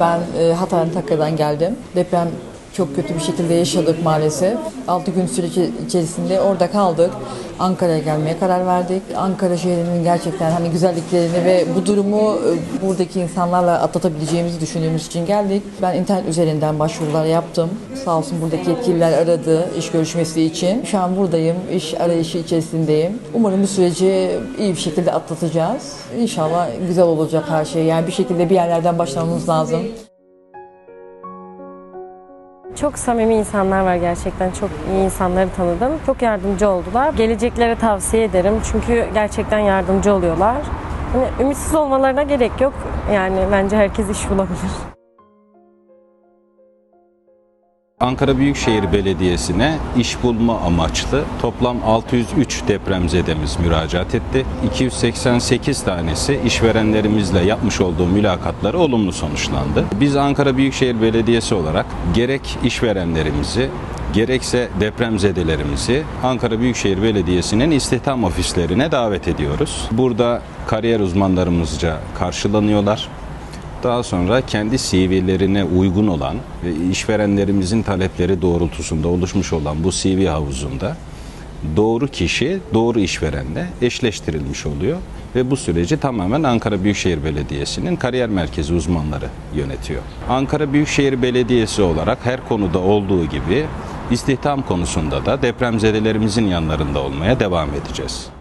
Ben e, Hatay Antakya'dan geldim. Deprem çok kötü bir şekilde yaşadık maalesef. 6 gün süreci içerisinde orada kaldık. Ankara'ya gelmeye karar verdik. Ankara şehrinin gerçekten hani güzelliklerini ve bu durumu e, buradaki insanlarla atlatabileceğimizi düşündüğümüz için geldik. Ben internet üzerinden başvurular yaptım. Sağ olsun buradaki yetkililer aradı iş görüşmesi için. Şu an buradayım, iş arayışı içerisindeyim. Umarım bu süreci iyi bir şekilde atlatacağız. İnşallah güzel olacak her şey. Yani bir şekilde bir yerlerden başlamamız lazım. Çok samimi insanlar var gerçekten. Çok iyi insanları tanıdım. Çok yardımcı oldular. Geleceklere tavsiye ederim. Çünkü gerçekten yardımcı oluyorlar. Hani ümitsiz olmalarına gerek yok. Yani bence herkes iş bulabilir. Ankara Büyükşehir Belediyesi'ne iş bulma amaçlı toplam 603 depremzedemiz müracaat etti. 288 tanesi işverenlerimizle yapmış olduğu mülakatları olumlu sonuçlandı. Biz Ankara Büyükşehir Belediyesi olarak gerek işverenlerimizi gerekse depremzedelerimizi Ankara Büyükşehir Belediyesi'nin istihdam ofislerine davet ediyoruz. Burada kariyer uzmanlarımızca karşılanıyorlar. Daha sonra kendi CV'lerine uygun olan ve işverenlerimizin talepleri doğrultusunda oluşmuş olan bu CV havuzunda doğru kişi doğru işverenle eşleştirilmiş oluyor ve bu süreci tamamen Ankara Büyükşehir Belediyesi'nin kariyer merkezi uzmanları yönetiyor. Ankara Büyükşehir Belediyesi olarak her konuda olduğu gibi istihdam konusunda da depremzedelerimizin yanlarında olmaya devam edeceğiz.